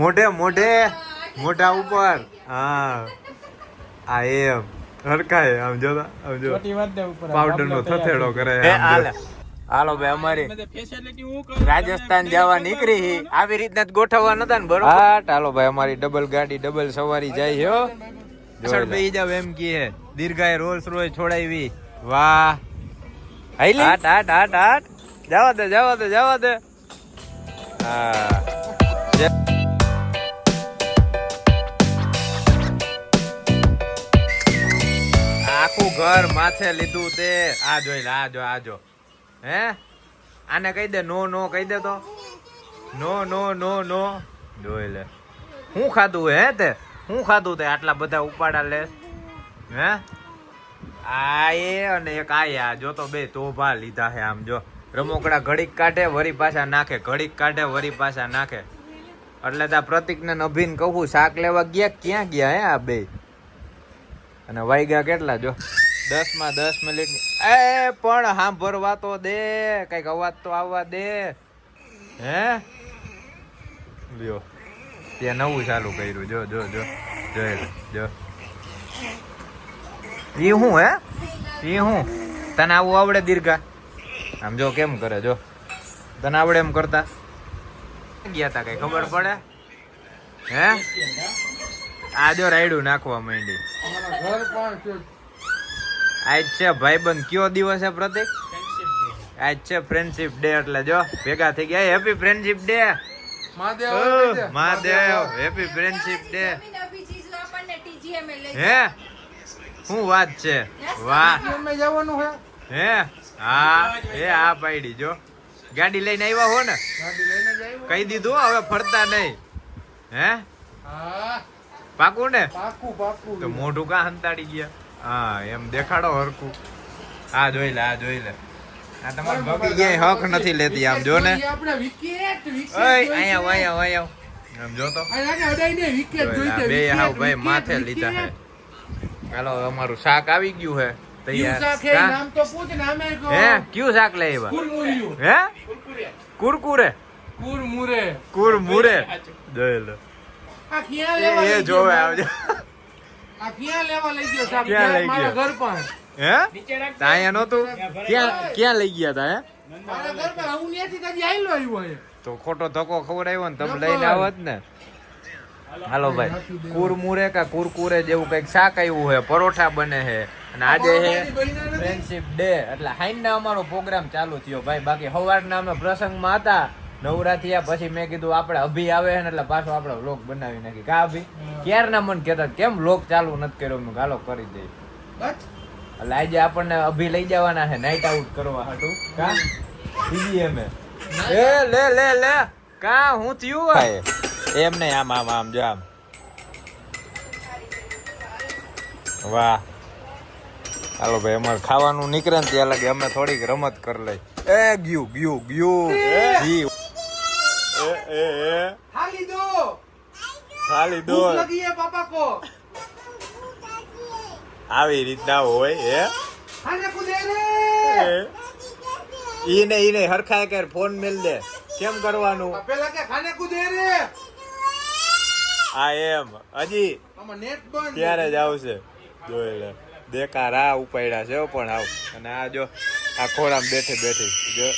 મોઢે મોઢે. મોઢા ઉપર. હા. આ એમ. હરખાય આમ જો આમ જો. પાવડર નો થથેડો કરે હાલો. ભાઈ અમારી ફેસિલિટી હું કરું રાજસ્થાન જવા નીકળી હી. આવી રીતના જ ગોઠવવા નતા ને બરોબર? હા હાલો ભાઈ અમારી ડબલ ગાડી ડબલ સવારી જાય છે હો પાછળ બેહી જાવ એમ કહે. દીર્ઘાએ રોલ્સ રોય છોડાવી. વાહ. હાઈલી હાટ હાટ હાટ હાટ. જવા દે જવા દે જવા દે. હા. આખું ઘર માથે લીધું તે. આ જોઈ લે, આ જો આ જો. હે? આને કહી દે, નો નો, કહી દે તો. નો નો નો નો. જોઈ લે. હું ખાધું હે તે? હું ખાધું તે? આટલા બધા ઉપાડા લે. હે? આ એ અને એક આ આ જો તો બે તોભા લીધા હે આમ જો. રમોકડા ઘડીક કાઢે, વરી પાછા નાખે. ઘડીક કાઢે, વરી પાછા નાખે. એટલે ત્યાં પ્રતિકને નભીન કહું, શાક લેવા ગયા? ક્યાં ગયા હે આ બે? અને વાગ્યા કેટલા જો? દસમાં દસ મિનિટ એ, પણ સાંભળવા તો દે, કંઈક અવાજ તો આવવા દે. હે? લ્યો. ત્યાં નવું ચાલુ કર્યું. જો જો જો. જો જો. એ હું, હે? એ હું? તને આવું આવડે દીર્ઘા? આમ જો કેમ કરે, જો. તને આવડે એમ કરતા? ગયા તા કઈ ખબર પડે? હે? આ જો રાયડું નાખવા માંડી આજ છે ભાઈબંધ કયો દિવસ છે પ્રતિક? આજ છે ફ્રેન્ડશિપ ડે એટલે જો ભેગા થઈ ગયા. Happy friendship day Mahadev Mahadev happy friendship day હે? શું વાત છે? વાહ. અમે જવાનું છે હે? હા એ આ પાડી જો. ગાડી લઈને આવ્યા હો ને? ગાડી લઈને જાય કહી દીધું હવે ફરતા નહીં. હે? હા. પાકું ને? પાકું પાકું. તો મોઢું કા હંતાડી ગયા? હા એમ દેખાડો હરકું આ જોઈ લે આ જોઈ લે. આ તમારું ભગી ક્યાંય હક નથી લેતી આમ જો ને. આપણે વિકેટ વિકેટ ઓય અહીંયા અહીંયા અહીંયા આમ જો તો. અડાઈને વિકેટ જોઈતે બે હાવ ભાઈ માથે લીધા હે હાલો અમારું શાક આવી ગયું હે? તૈયાર. નામ તો પૂછ ને કહો. હે? ક્યું શાક લઈ આવ્યા. હે? કુરકુરે. કુરમુરે. કુરમુરે. જોઈ લે. આ ક્યાં લેવા એ જોવે આવજો. આ ક્યાં લેવા લઈ ગયો સાહેબ? ક્યાં લઈ ગયો? ઘર પણ. હે? તા અહીંયા નહોતું? ક્યાં ક્યાં લઈ ગયા તા હે? મારા ઘર પણ હું ત્યાંથી તો આવ્યો ખોટો ધક્કો ખવડાવ્યો ને તમે લઈને આવત ને. હાલો. ભાઈ. કુરમુરે કા કુરકુરે જેવું કંઈક શાક આવ્યું છે પરોઠા બને છે અને આજે છે ફ્રેન્ડશિપ ડે એટલે હાઈના અમારો પ્રોગ્રામ ચાલુ થયો ભાઈ. બાકી સવારના અમે પ્રસંગમાં હતા. નવરા થયા પછી મેં કીધું આપણે અભી આવે ને એટલે પાછો આપણે વ્લોગ બનાવી નાખી. કા અભી? ક્યારના મન કહેતા કેમ વ્લોગ ચાલુ નથી કર્યો? મેં ગાલો કરી દઈ એટલે આજે આપણને અભી લઈ જવાના છે નાઈટ આઉટ કરવા હતું કા? બીજી એમે એ. લે લે લે. કા હું થયું ભાઈ એમ નહીં આમ આમ આમ જો આમ. વાહ. હાલો ભાઈ અમારે ખાવાનું નીકળે ને ત્યાં લાગે અમે થોડીક રમત કરી લઈ. એ ગયું ગયું ગયું. જી. એ એ ખાલી દો. ખાલી દો. લગી હે પાપા કો આવી રીતના હોય હે? ખાને કુદે રે. ઈને ઈને હરખાય કર ફોન મેલ દે. કેમ કરવાનું? પેલા કે ખાને કુદે રે? આ એમ. હજી આમાં નેટ બંધ. ત્યારે જ આવશે. જોઈ લે. દેખાર ઉપાડ્યા છે પણ આવ. અને આ જો આ ખોળામાં બેઠી બેઠી. જો.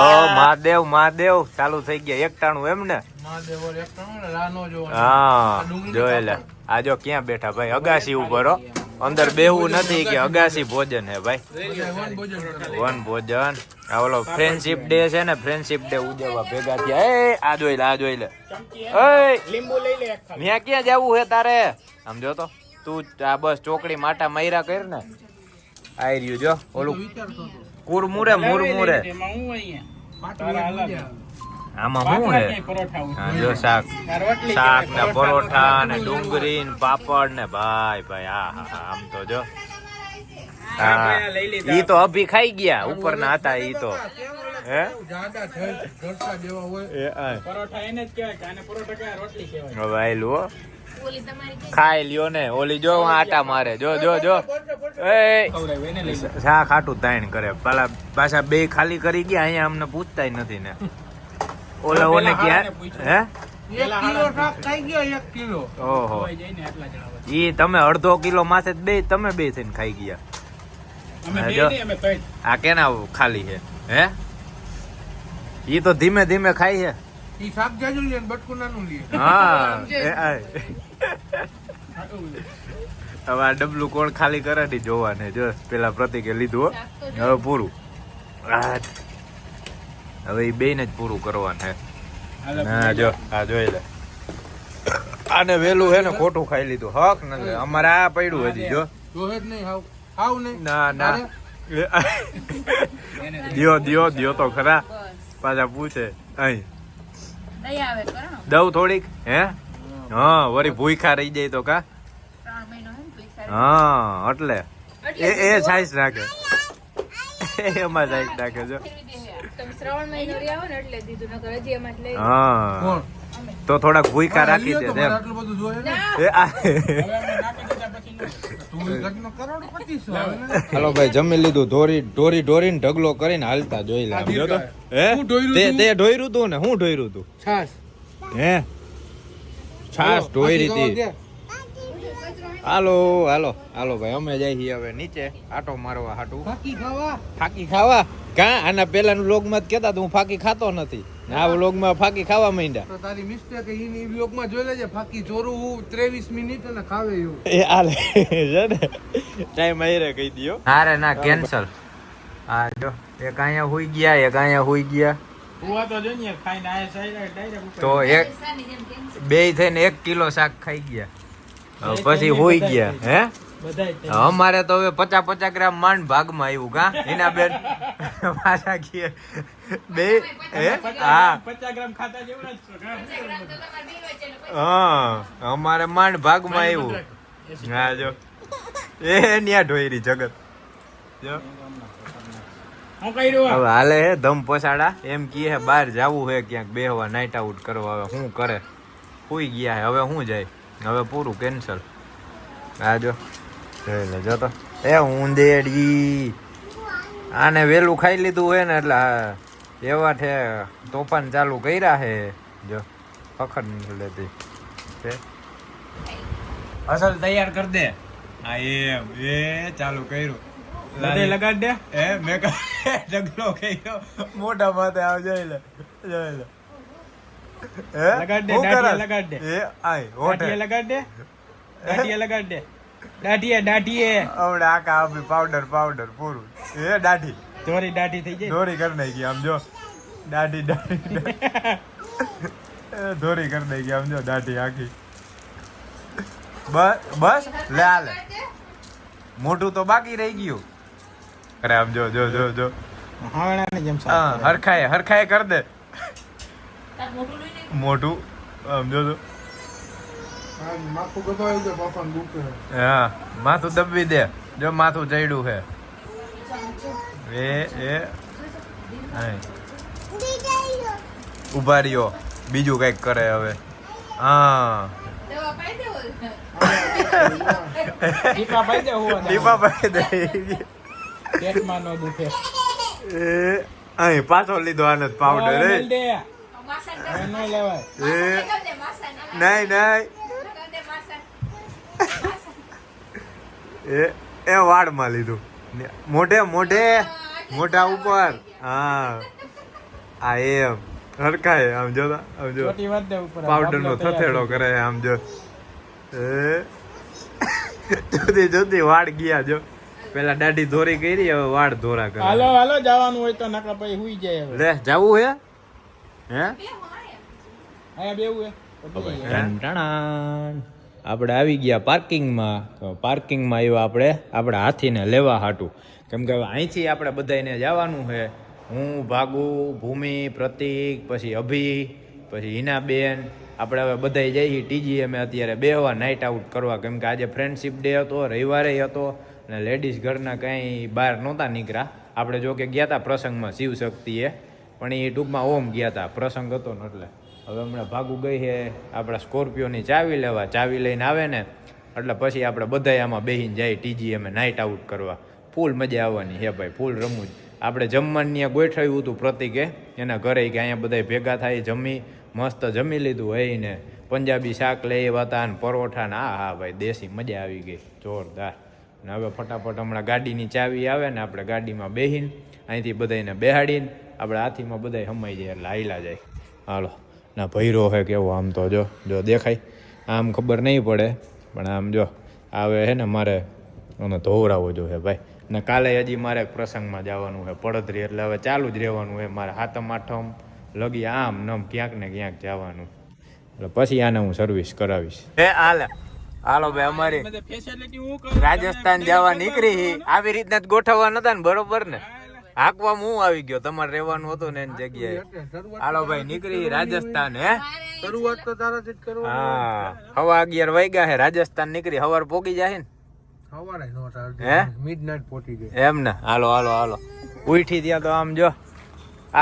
ઓ મહાદેવ મહાદેવ ચાલુ થઈ ગયા. એકટાણું એમ ને. હા જોયેલે આ જો ક્યાં બેઠા ભાઈ? અગાસી ઉપર અંદર બેહવું નથી કે અગાસી ભોજન હે ભાઈ. વન ભોજન. આ ઓલો ફ્રેન્ડશિપ ડે છે ને ફ્રેન્ડશિપ ડે ઉજવવા ભેગા થયા. એ આ જોઈ લે આ જોઈ લે. લીંબુ લઈ લે ત્યાં ક્યાં જવું હે તારે? આમ જો તો તું આ બસ ચોકડી માટા મૈરા કર ને. આઈ રહ્યું જો ઓલું. કુરમુરે મુરમુરે. આમાં શું હે જો શાક. શાક ને પરોઠા ને ડુંગળી ને પાપડ ને ભાઈ ભાઈ હા હા આમ તો જો. હા ઈ તો અભી ખાઈ ગયા ઉપરના હતા ઈ તો. હે? પરોઠા એને જ કહેવાય કે આને પરોઠા કહેવાય, રોટલી કહેવાય. ખાઈ લ્યો ને ઓલી જો આટા મારે જો જો જો. શા ખાટું તાઈન કરે? પેલા પાછા બે ખાલી કરી ગયા અહીંયા અમને પૂછતાય નથી ને. ઓલા ઓને ક્યાં? હે? ઓહો. ખવાઈ જાય ને આટલા જણા વચ્ચે. ઈ તમે અડધો કિલો માસે જ બે તમે બે થઈને ખાઈ ગયા. હા, જો. નહીં, આ કેના ખાલી છે? હે? ઈ તો ધીમે ધીમે ખાઈ છે. ઈ શાક જાજુ લે ને બટકું નાનું લે. હા. હવે આ ડબલું કોણ ખાલી કરે ને જોવાને જો પેલા પ્રતિકે લીધું હો. હવે પૂરું. હવે એ બેને જ પૂરું કરવાનું હે. ના જો આ જોઈ લે. આને વેલું હે ને ખોટું ખાઈ લીધું. હક ન અમારે આ પડ્યું હજી જો. જોહે જ નહીં હાવ હાવ નહીં. ના ના. દિયો દિયો દિયો તો ખરા. પાછા પૂછે. અહીં. દઉં થોડીક હે? હા વળી ભૂખા રહી જાય તો કા? ત્રણ મહિનો હે એટલે. એ એ સાઈઝ રાખે. એમાં સાઈઝ રાખે જો. હે. તમે શ્રાવણ મહિનો રહ્યા હો ને એટલે દીધું નકર હજી એમાં જ લઈ લો. હા. તો થોડાક ભૂખા રાખી દે તો આટલું બધું જોઈએ? હાલો ભાઈ જમી લીધું. ઢોરી ઢોરી ઢોરીને ઢગલો કરીને હાલતા જોઈ લે. જો તો. હે? તે તે? ઢોયરું તું ને હું ઢોયરું તું? છાશ. હે? છાસ ઢોયરી હતી હાલો હાલો હાલો ભાઈ અમે જઈ છીએ હવે નીચે. આટો મારવા હાટું. ફાકી ખાવા. ફાકી ખાવા? કા? આના પેલાનું વ્લોગમાં જ કહેતા તા હું ફાકી ખાતો નથી. ને આ વ્લોગમાં ફાકી ખાવા માંડ્યા. તો તારી મિસ્ટેક ઈ બ્લોગમાં જોઈ લેજે ફાકી ચોરું હું ત્રેવીસ મિનિટ અને ખાવે એવું. એ આલે છે ને? ટાઈમ આયરે કહી દયો. હારે ના કેન્સલ હા જો એક અહીંયા હુઈ ગયા એક અહીંયા હુઈ ગયા. તો જો ને ખાઈને આયા સાઈડ ડાયરેક્ટ તો એક બે થઈને એક કિલો શાક ખાઈ ગયા. હવે પછી હોઈ ગયા હે? અમારે તો હવે પચાસ પચાસ ગ્રામ માંડ ભાગમાં આવ્યું કા? એના બેન પાછા ઘીએ બે હે? હા. હા અમારે માંડ ભાગમાં આવ્યું. હા જો. એ ન્યા ઢોયરી જગત. જો. હવે હાલે હે ધમ પસાડા. એમ કીએ હે બહાર જાવું હે ક્યાંક બેહવા નાઇટ આઉટ કરવા. હવે શું કરે? સુઈ ગયા હે હવે શું જાય? હવે પૂરું કેન્સલ આ જો. જોઈ લે જો તો. એ ઊંધેડી. આને વેલું ખાઈ લીધું હોય ને એટલે એવા છે તોફાન ચાલુ કર્યા હે જો ફખર નથી લેતી તે અસલ તૈયાર કરી દે. હા એમ એ ચાલુ કર્યું. બધે લગાડ દે. એ મેં ઢગલો કર્યો. મોટા માથે આવ જોઈ લે જોઈ લે. લગાડ દે? લગાડ દે. એ આય લગાડ દે. લગાડ દે. દાઢીએ દાઢીએ હમણાં આખા આપી પાવડર પાવડર પૂરું. એ દાઢી. થોડી દાઢી થઈ જાય દોરી કરી નાખી આમ જો. દાઢી દાઢી ધોરી કરી નાખી આમ જો દાઢી આખી. બસ બસ લે હાલે લે. મોઢું તો બાકી રહી ગયું. અરે આમ જો જો જો જો. હરખાય હરખાય કર. દે. મોઢું આમ જો જો. હા, માથું દબાવ્યું તો બાપાને દુખે. હા માથું દબવી દે. જો માથું ચડ્યું છે. એ એ. ઊભા રહ્યો. બીજું કંઈક કરે હવે. હા. દીપા ભાઈ દે પેટમાં નો દુખે. એ અહીં પાછો લીધો આને પાવડર એ મેલ દે. માસન હવે નો લેવાય. એ. કર દે માસન નહીં નહીં કર દે માસન માસન એ એ વાડમાં લીધું. મોઢે મોઢે મોઢા ઉપર. હા. આ એમ. હરખાય આમ જો આમ જો. ચોટી વાત દે ઉપર પાવડર નો થથેડો કરે આમ જો. એ. જુદી વાડ ગયા જો. પેલા દાઢી ધોરી કરી હવે વાડ ધોરા કરે. હાલો હાલો જવાનું હોય તો નકર પછી હુઈ જાય હવે. લે જાવું હે? હે? આયા બેવું હે. અહીંયા. આપણે આવી ગયા પાર્કિંગમાં. તો પાર્કિંગમાં આવ્યા આપણે, આપણા હાથીને લેવા હાટું. કેમ કે અહીંથી આપણે બધાને જવાનું છે. હું, ભાગુ, ભૂમિ, પ્રતિક, પછી અભી, પછી હિનાબેન. આપણે હવે બધાય જઈએ ટીજી અમે અત્યારે બેહવા નાઇટ આઉટ કરવા. કેમ કે આજે ફ્રેન્ડશિપ ડે હતો, રવિવારે હતો અને લેડીઝ ઘરના કાંઈ બહાર નહોતા નીકળ્યા. આપણે જો કે ગયા હતા પ્રસંગમાં શિવ શક્તિએ પણ એ ટૂંકમાં ઓમ ગયા હતા પ્રસંગ હતો ને એટલે. હવે હમણાં ભાગુ ગઈ છે આપણા સ્કોર્પિયોની ચાવી લેવા. ચાવી લઈને આવે ને, એટલે પછી આપણે બધાય આમાં બેહીને જાય ટીજી અમે નાઇટ આઉટ કરવા. ફૂલ મજા આવવાની હે ભાઈ, ફૂલ રમવું આપણે જમવાનું ત્યાં ગોઠવ્યું હતું પ્રતિકે, એના ઘરે કે અહીંયા બધા ભેગા થાય, જમી, મસ્ત જમી લીધું હોય ને પંજાબી શાક લઈ વાતા ને પરોઠા ને હા હા ભાઈ, દેશી મજા આવી ગઈ, જોરદાર. ને હવે ફટાફટ હમણાં ગાડીની ચાવી આવે ને, આપણે ગાડીમાં બેહીને અહીંથી બધાને બેહાડીને, આપણે હાથીમાં બધાય હમાઈ જાય એટલે હાઈલા જાય. હાલો. ના ભૈરો હે કેવો આમ તો જો જો દેખાય. આમ ખબર નહીં પડે પણ આમ જો આવે હે ને મારે અને ધોવરાવો જોઈએ ભાઈ. ને કાલે હજી મારે એક પ્રસંગમાં જવાનું છે પડતરી એટલે હવે ચાલુ જ રહેવાનું હોય મારે હાથમ આઠમ લગી આમ નમ ક્યાંક ને ક્યાંક જવાનું. એટલે પછી આને હું સર્વિસ કરાવીશ. હે હાલ હાલો ભાઈ અમારી રાજસ્થાન જવા નીકળી હી. આવી રીતના જ ગોઠવવા નતા ને બરોબર ને? હાકવા હું આવી ગયો? તમારે રહેવાનું હતું ને એની જગ્યાએ. હાલો ભાઈ નીકળી રાજસ્થાન હે? શરૂઆત તો તારાથી જ કરવા હા હવા અગિયાર વાગ્યા હે રાજસ્થાન નીકળી. હવાર પોગી જાય ને? સવારે નો હે? મિડ નાઇટ ગઈ એમ ને? હાલો હાલો હાલો. ઉઠી ત્યાં તો આમ જો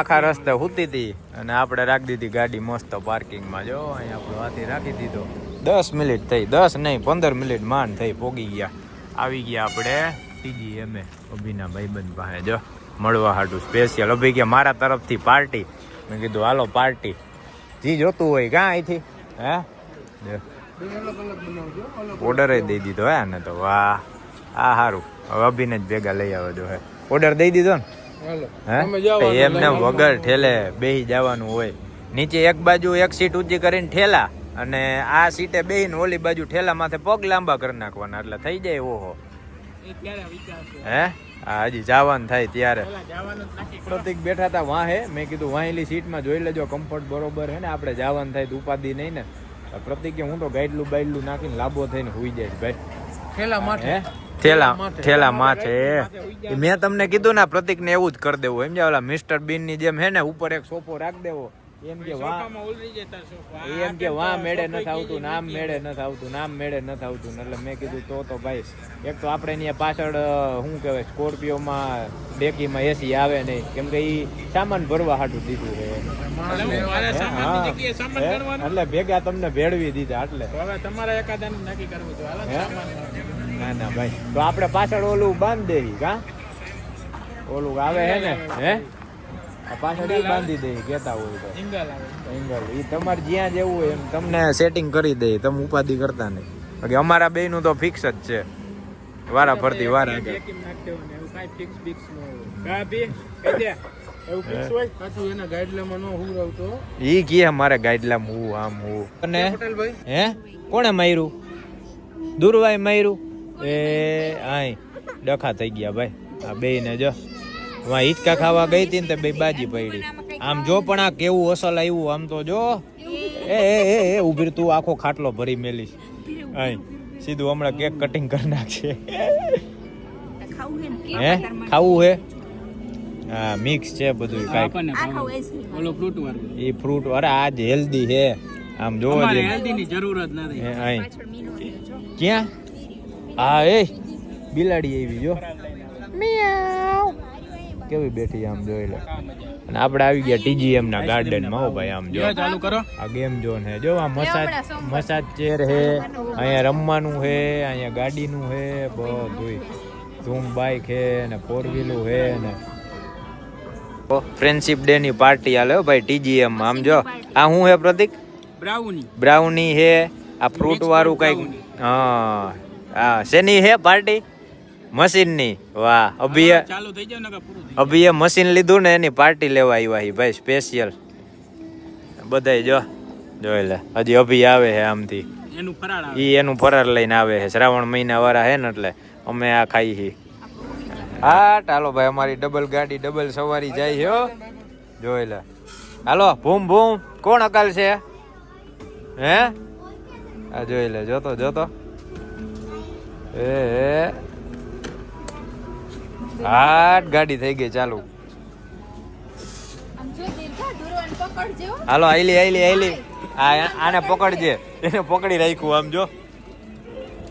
આખા રસ્તે સૂતી હતી અને આપણે રાખી દીધી ગાડી મસ્ત પાર્કિંગમાં. જો અહીંયા આપણે હાથી રાખી દીધો. દસ મિનિટ થઈ દસ નહીં પંદર મિનિટ માંડ થઈ પોગી ગયા. આવી ગયા આપણે ત્રીજી એ અભિના ભાઈબંધ પાસે જો. મળવા હાટું સ્પેશિયલ અભી કે મારા તરફથી પાર્ટી મેં કીધું હાલો પાર્ટી જી જોતું હોય કાં અહીંથી હે? ઓર્ડર દઈ દીધો હે ને તો. વાહ આ સારું હવે અભીને જ ભેગા લઈ આવે જો હે. ઓર્ડર દઈ દીધો ને? હે? એમને વગર ઠેલે બેહી જવાનું હોય. નીચે એક બાજુ એક સીટ ઊંચી કરીને ઠેલા અને આ સીટે બેહીને ઓલી બાજુ ઠેલા માથે પગ લાંબા કરી નાખવાના એટલે થઈ જાય ઓહો. હે? આ હજી જવાનું થાય ત્યારે. પ્રતિક બેઠા હતા વાહે. મેં કીધું વાહેલી સીટમાં જોઈ લેજો કમ્ફર્ટ બરોબર હે ને આપણે જવાનું થાય તો ઉપાધિ નહીં ને. પ્રતિકે હું તો ગાઈડલું બાઈડલું નાખીને લાંબો થઈને હુઈ જાય ભાઈ. થેલા માથે. થેલા થેલા માથે. મેં તમને કીધું ને પ્રતિક ને એવું જ કરી દેવું. એમ ઓલા મિસ્ટર બીનની જેમ હે ને ઉપર એક સોફો રાખ દેવો. એમ કે વાહ. એમ કે વાહ મેળે નથી આવતું નામ મેળે નથી આવતું નામ મેળે નથી આવતું એટલે મેં કીધું તો તો ભાઈ એક તો આપણે અહીંયા પાછળ શું કહેવાય સ્કોર્પિયોમાં ડેકીમાં એસી આવે નહીં. કેમ કે એ સામાન ભરવા હાટું દીધું છે. એટલે ભેગા તમને ભેળવી દીધા એટલે હવે તમારે એકાદાનું નક્કી કરવું. ના ના ભાઈ. તો આપણે પાછળ ઓલું બાંધી દેવી કા? ઓલું આવે હે ને? હે? પાછળ બાંધી દેવી કેતા હોય તો. એંગલ ઈ તમારે જ્યાં જેવું હોય એમ તમને સેટિંગ કરી દે તમે ઉપાધિ કરતા નહીં. બાકી અમારા બે નું તો ફિક્સ જ છે. વારા ફરતી વાર આગળ. ફિક્સ ન હોય. દે. ફિક્સ હોય નો હું ઈ કે મારે ગાઈડલામ હું આમ હું. અને? હે? કોણે માર્યું? દુર્વાય માર્યું? એ આય ડખા થઈ ગયા ભાઈ. આ બે ને જો. વા હિચકા ખાવા ગઈ હતી ને તે બે બાજી પડી. આમ જો પણ આ કેવું અસલ આવ્યું આમ તો જો. એ એ એ એ ઊભી રહે, તું આખો ખાટલો ભરી મેલીશ. અહીં સીધું હમણાં કેક કટિંગ કરી નાખશે. હે? ખાવું હે? હા મિક્સ છે બધું કાઈ ઓલો ફ્રૂટ વાળું. એ ફ્રૂટ અરે આજ હેલ્ધી હે. આમ જોવો જોઈએ. હેલ્ધી ની જરૂર જ નથી. હે, આય. ક્યાં? હા એ બિલાડી આવી જો. કેવી બેઠી આમ જોઈ લે. અને આપણે આવી ગયા ટીજીએમ ના ગાર્ડનમાં હો ભાઈ આમ જો. જો ચાલુ કરો. આ ગેમ ઝોન હે જો આ મસાજ મસાજ ચેર હે અહીંયા રમવાનું હે અહીંયા ગાડીનું હે બધુંય. ધૂમ બાઇક હે ને ફોર વ્હીલું હે ને ફ્રેન્ડશિપ ડે ની પાર્ટી હાલે હો ભાઈ ટીજીએમ આમ જો. આ હું હે પ્રતિક? બ્રાઉની બ્રાઉની હે આ ફ્રૂટ વાળું કંઈક હા. હા શેની હે પાર્ટી મશીનની વાહ અભિએ ચાલુ થઈ જાય ને પૂરું અભિએ મશીન લીધું ને એની પાર્ટી લેવા આવ્યા હી ભાઈ સ્પેશિયલ બધાય જો જોઈ લે હજી અભી આવે છે આમથી. એનું ફરાળ ઈ એનું ફરાર લઈને આવે છે શ્રાવણ મહિના વાળા હે ને એટલે અમે આ ખાઈ હી. હા ચાલો ભાઈ અમારી ડબલ ગાડી ડબલ સવારી જાય છે હો. જોઈ લે. હાલો ભૂમ ભૂમ કોણ અકાલ છે? હે? આ જોઈ લે જોતો જોતો. એ એ. હાટ ગાડી થઈ ગઈ ચાલુ. હાલો આઈલી આઈલી આઈલી આ આને પકડજે. એને પકડી રાખ્યું આમ જો.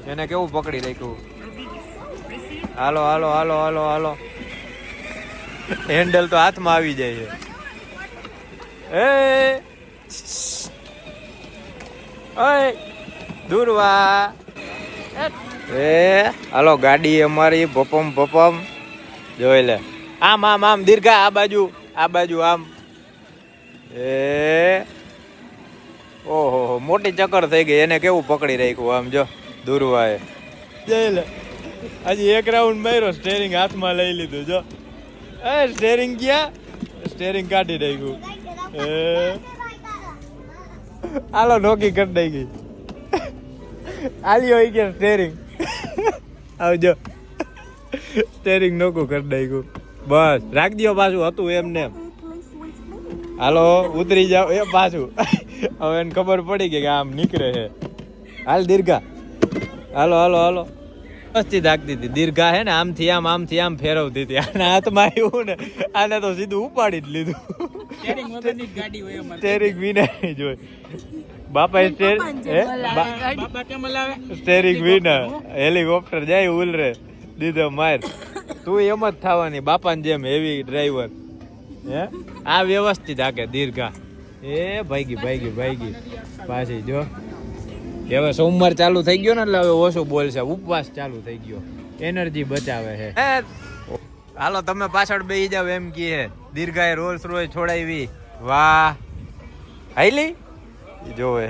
એને કેવું પકડી રાખ્યું? હાલો હાલો હાલો હાલો હાલો. હેન્ડલ તો હાથમાં આવી જાય છે. એ! ઓય! દૂરવા. એ હાલો ગાડી અમારી ભપમ ભપમ. જોઈ લે. આમ આમ આમ, દીર્ઘા, આ બાજુ આ બાજુ, આમ. એ. ઓહો મોટી ચક્કર થઈ ગઈ. એને કેવું પકડી રાખ્યું? આમ જો, દુર્વાએ. જોઈ લે. હજી એક રાઉન્ડ માર્યો સ્ટેરિંગ હાથમાં લઈ લીધું, જો. એ સ્ટેરિંગ ગયા સ્ટેરિંગ કાઢી નાખ્યું હાલો નોકી કરી નાખી. ઈ કે સ્ટેરિંગ આવજો. સ્ટેરિંગ નોકું કરી નાખ્યું. બસ રાખ દો પાછું હતું એમને એમ. હાલો ઉતરી જાવ એ પાછું. હવે એને ખબર પડી કે આમ નીકળે છે. હાલ દીર્ઘા. હાલો હાલો હાલો. મસ્તી રાખતી હતી. દીર્ઘા હે ને આમથી આમ આમથી આમ ફેરવતી હતી. આના હાથમાં આવ્યું ને આને તો સીધું ઉપાડી જ લીધું. સ્ટેરિંગ વગરની જ ગાડી હોય અમારે. સ્ટેરિંગ વિના જોઈ બાપા સ્ટેર હે સ્ટેરિંગ વિના. હેલિકોપ્ટર જાય ઉલરે. દીધો માર. તું એમ જ થવાની, બાપાની જેમ હેવી ડ્રાઈવર હે? આ વ્યવસ્થિત આકે દીર્ઘા. એ ભાઈગી ભાઈગી ભાઈગી. પાછી જો. હવે સોમવાર ચાલુ થઈ ગયો ને, એટલે હવે ઓછું બોલશે. ઉપવાસ ચાલુ થઈ ગયો. એનર્જી બચાવે છે. હાલો, તમે પાછળ બેસી જાવ એમ કહે દીર્ઘાએ રોલ્સ રોય છોડાવી. વાહ. હાઈલી જોવે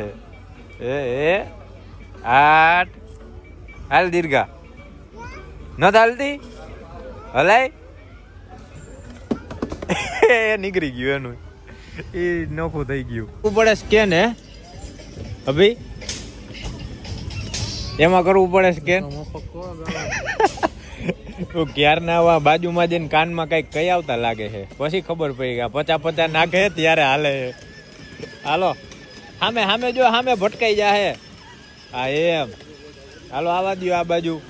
હે એ, આઠ. હાલ દીર્ઘા. ન હાલતી હલાય. એ નીકળી ગયું એનું. એ નોખું થઈ ગયું. કરવું પડે સ્કેન હે? અભી? એમાં કરવું પડે સ્કેન ક્યારના આવા બાજુમાં જઈને કાનમાં કંઈક કઈ આવતા લાગે છે? પછી ખબર પડી ગયા પચા પચા નાખે ત્યારે હાલે છે. હાલો. સામે સામે જો સામે ભટકાઈ જાહે. હા એમ. હાલો આવા દ્યો આ બાજુ.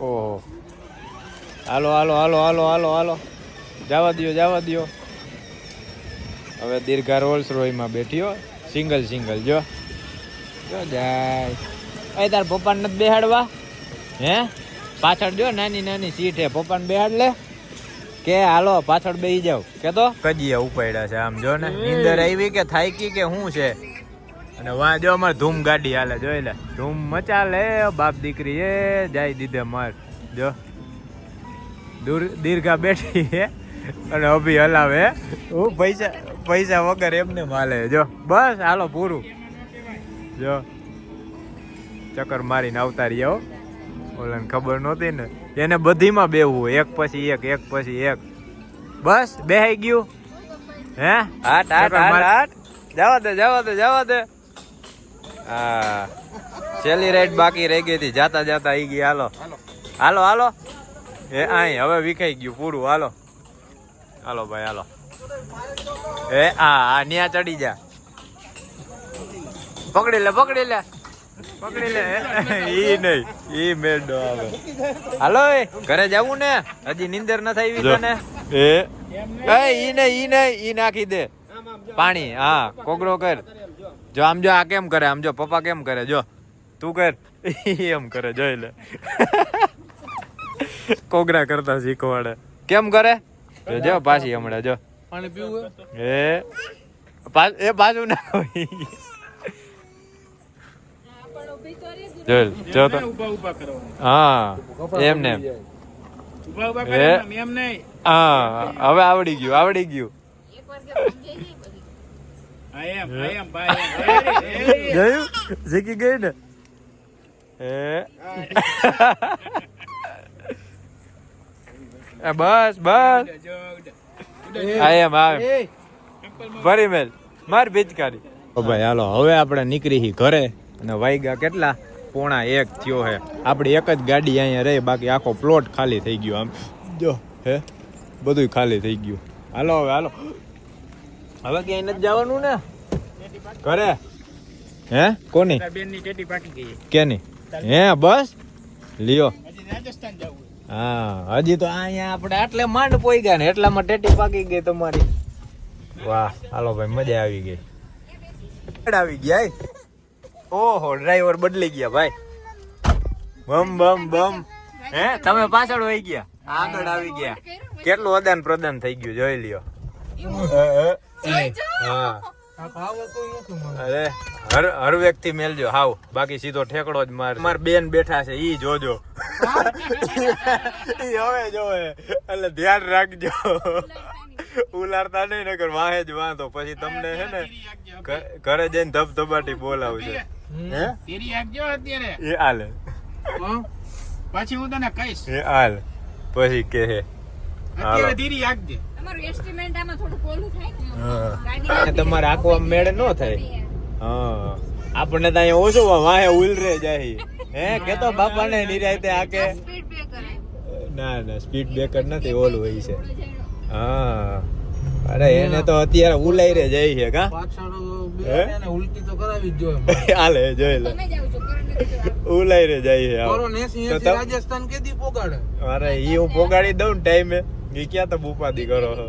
ઓહો. હાલો હાલો હાલો હાલો હાલો હાલો. જવા દો જવા દો હવે દીર્ઘા રોલ્સ રોયમાં બેઠ્યો સિંગલ સિંગલ જો. જો જાય. એ તાર પપ્પાને નથી બેહાડવા? હે? પાછળ જો નાની નાની સીટ હે. પપ્પાને બેહાડ લે. કે હાલો પાછળ બેસી જાવ કે તો કજીયા ઉપાડ્યા છે આમ જો ને. નીંદર આવી કે થાકી કે શું છે? અને વાં જો અમારે ધૂમ ગાડી હાલે જોઈ લે. ધૂમ મચાલે બાપ દીકરી એ જાય દીધે માર. જો. દૂર દીર્ઘા બેઠી હે અને અભી હલાવે. હું પૈસા પૈસા વગર એમને માલે જો. બસ હાલો પૂરું. જો. ચક્કર મારીને આવતા રહ્યા ઓલાને ખબર નહોતી ને. એને બધીમાં બેવું એક પછી એક એક પછી એક. બસ બેહાઈ ગયું. હે? હાટ હાટ હાટ હાટ. જવા દે જવા દે જવા દે. હા. છેલ્લી રાઈડ બાકી રહી ગઈ હતી. જાતા જાતા આવી ગઈ હાલો. હાલો. હાલો એ આય હવે વિખાઈ ગયું પૂરું. હાલો. હાલો ભાઈ હાલો. એ આ આ ન્યા ચડી જા. પકડી લે પકડી લે. પકડી લે. ઈ નહીં ઈ મેડો આવે. હાલો એ ઘરે જવું ને? હજી નીંદર ન થઈ તને? એ. એ ઈ નહીં ઈ નહીં ઈ નાખી દે. પાણી હા કોગળો કર. જો આમ જો આ કેમ કરે? આમ જો પપ્પા કેમ કરે? જો. તું કર. એમ કરે જોઈ લે. કોગરા કરતા શીખવાડે. કેમ કરે? જો જો પાછી હમણાં જો. પાણી પીવું એ. એ પાછું ના જો તો. હા એમ ને હા હવે આવડી ગયું આવડી ગયું. જોયું શીખી ગઈ ને? એ એ બસ. બસ જો, જો. આ એમ આવે ભરી મેલ. માર પિચકારી ઓ ભાઈ હાલો હવે આપણે નીકળી હી ઘરે. અને વાઈગા કેટલા? પોણા એક થયો હે. આપણી એક જ ગાડી અહીંયા રહી બાકી આખો પ્લોટ ખાલી થઈ ગયો આમ. જો હે? બધું ખાલી થઈ ગયું. હાલો હવે હાલો. હવે ક્યાંય નથી જવાનું ને? ઘરે? હે? કોની? બેનની ટેટી પાકી ગઈ. કેની? હે બસ? લ્યો. રાજસ્થાન જવું હા હજી તો અહીંયા આપણે આટલે માંડ પોઈ ગયા ને એટલામાં ટેટી પાકી ગઈ તમારી. વાહ હાલો ભાઈ મજા આવી ગઈ. આવી ગયા. ઓહો ડ્રાઈવર બદલી ગયા ભાઈ. બમ બમ બમ. હે તમે પાછળ વહી ગયા? આગળ આવી ગયા. કેટલું અદાન પ્રદાન થઈ ગયું જોઈ લ્યો. હા. અરે હર હર વ્યક્તિ મેલજો. હાવ બાકી સીધો ઠેકડો જ માર માર બેન બેઠા છે ઈ જોજો. ઈ હવે જોવે. એટલે ધ્યાન રાખજો. ઉલારતા નહીં નકર વાહે જ વાંધો. પછી તમને હે ને ઘરે જઈને ધબધબાટી બોલાવશે હે? તેરી આગજો અત્યારે. એ હાલે. પછી હું તને કહીશ. એ હાલ. પછી કે હે. અત્યારે ધીરી આગજે તમારું એસ્ટિમેટ આમાં થોડું ઓલું થાય ને? હા. તમારે આખું આમ મેળ ન થાય. હા. આપણને તો અહીંયા ઓછું વાહે ઉલરે જાય. હે કેતો બાપાને નિરાયતે આકે. ના ના સ્પીડ બ્રેકર નથી ઓલું હોય છે. હા. અરે એને તો અત્યારે ઉલાઈ રે જાય છે કા? ઉલટી તો કરાવી જ જોઈએ. હાલે જોઈ લે. ઉલાઈ રે જાય છે તો રાજસ્થાન કેદી પોગાડે? અરે ઈ હું પોગાડી દઉં ને ટાઈમે. ઈ ક્યાં તો ઉપાધિ કરો છો.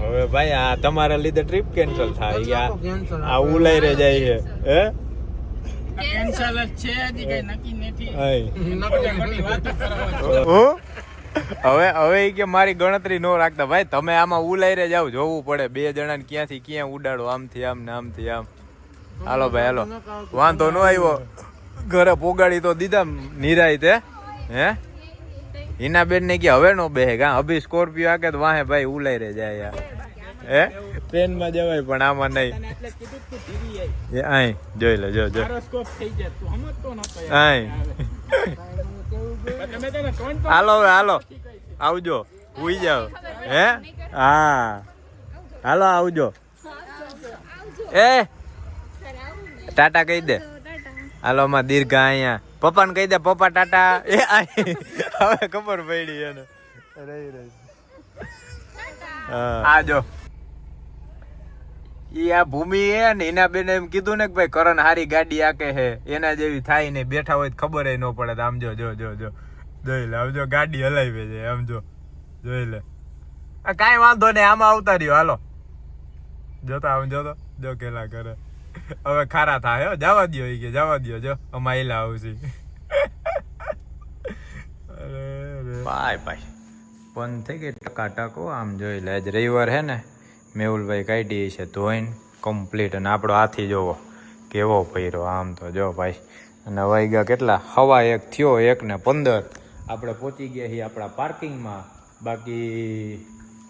હવે ભાઈ આ તમારા લીધે ટ્રીપ કેન્સલ થાય. કે આ ઉલાઈ રે જાય છે. હે? કેન્સલ જ છે હજી કઈ નક્કી નથી. હું? હવે હવે કે મારી ગણતરી નો રાખતા. ભાઈ તમે આમાં ઉલાઈ રે જાવ જોવું પડે. બે જણાને ક્યાંથી ક્યાં ઉડાડો? આમથી આમ ને આમથી આમ. હાલો ભાઈ હાલો. વાંધો નો આવ્યો. ઘરે પોગાડી તો દીધા નિરાય તે હે? હિના બેન ને કે હવે નો બેહે કા અભી સ્કોર્પિયો આગે તો વાહે ભાઈ ઉલાઈ રે જાય યાર હે? ટ્રેનમાં જવાય પણ આમાં નહીં. એ આય જોઈ લે જો જો. સ્કોપ થઈ જાય તું સમજતો નતો યાર. આય. હાલો હવે હાલો. આવજો. ઉઈ જાવ હે? હા. હાલો આવજો. એ? ટાટા કહી દે. હાલો માં દીર્ઘા અહીંયા. પપ્પાને કહી દે પપ્પા ટાટા. એ આય. હવે ખબર પડી એને. રહી રહી. આ જો. ઈ આ ભૂમિ હે ને એના બેને એમ કીધું ને કે ભાઈ કરણ હારી ગાડી આકે હે. એના જેવી થાય ને બેઠા હોય તો ખબર ન પડે આમ જો જો જો જો. જોઈ લે આમ જો ગાડી હલાવી છે આમ જો. જોઈ લે. આ કાંઈ વાંધો નહીં આમાં આવતા રહ્યો. હાલો. જોતા આમ જોતો. જો કેલા કરે. હવે ખારા થાય હો. જવા દ્યો ઈ કે જવા દ્યો જો. અમા એલા આવશે. બાય બાય પણ થઈ ગઈ ટકાટકો આમ જોઈ લે, આજ રવિવાર હે ને, મેહુલભાઈ કાઢી છે ધોઈને કમ્પ્લીટ અને આપણો હાથી જોવો, કેવો પહેરો આમ તો જો ભાઈ. અને વાગ્યા કેટલા? હવા એક થયો, એક ને પંદર. આપણે પહોંચી ગયા છીએ આપણા પાર્કિંગમાં. બાકી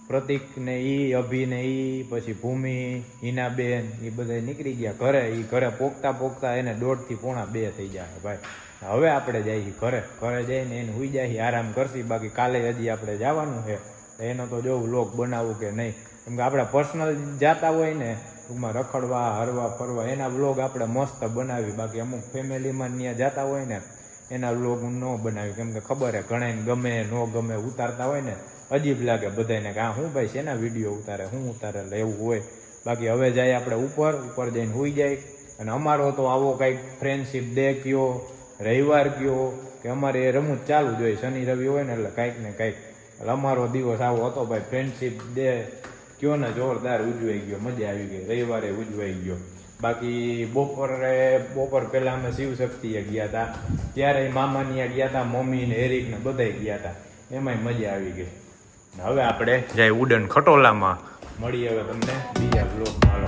પ્રતિક ને ઈ, અભી ને ઈ, પછી ભૂમિ, હિનાબેન એ બધા નીકળી ગયા ઘરે. એ ઘરે પોકતા પોખતા એને દોઢથી પોણા બે થઈ જાય ભાઈ. હવે આપણે જઈએ ઘરે. ઘરે જઈને એને હોઈ જાય આરામ કરશી. બાકી કાલે હજી આપણે જવાનું છે. એનો તો જોવું લોક બનાવવું કે નહીં. કેમ કે આપણે પર્સનલ જાતા હોય ને, ટૂંકમાં રખડવા, હરવા, ફરવા, એના વ્લોગ આપણે મસ્ત બનાવી બાકી અમુક ફેમિલીમાં ત્યાં જાતા હોય ને, એના વ્લોગ ન બનાવી કેમ કે ખબર હે ઘણાને ગમે, ન ગમે ઉતારતા હોય ને, અજીબ લાગે બધાને કે, આ હું ભાઈ શેના વીડિયો ઉતારે? હું ઉતારે? એવું હોય. બાકી હવે જાય આપણે ઉપર. ઉપર જઈને હોઈ જાય અને અમારો તો આવો કંઈક ફ્રેન્ડશીપ ડે કયો રવિવાર ગયો કે અમારે એ રમૂજ ચાલુ જ હોય, શનિ, રવિ હોય ને એટલે કાંઈક ને કાંઈક. એટલે અમારો દિવસ આવો હતો ભાઈ ફ્રેન્ડશીપ ડે કયો ને જોરદાર ઉજવાઈ ગયો, મજા આવી ગઈ, રવિવારે ઉજવાઈ ગયો. બાકી બપોરે, બપોર પહેલાં અમે શિવશક્તિએ ગયા હતા ત્યારે મામાની ગયા હતા મમ્મી ને હેરિક ને બધાય ગયા હતા એમાંય મજા આવી ગઈ. હવે આપણે જાય ઉડન ખટોલામાં. મળીએ હવે તમને બીજા બ્લોગમાં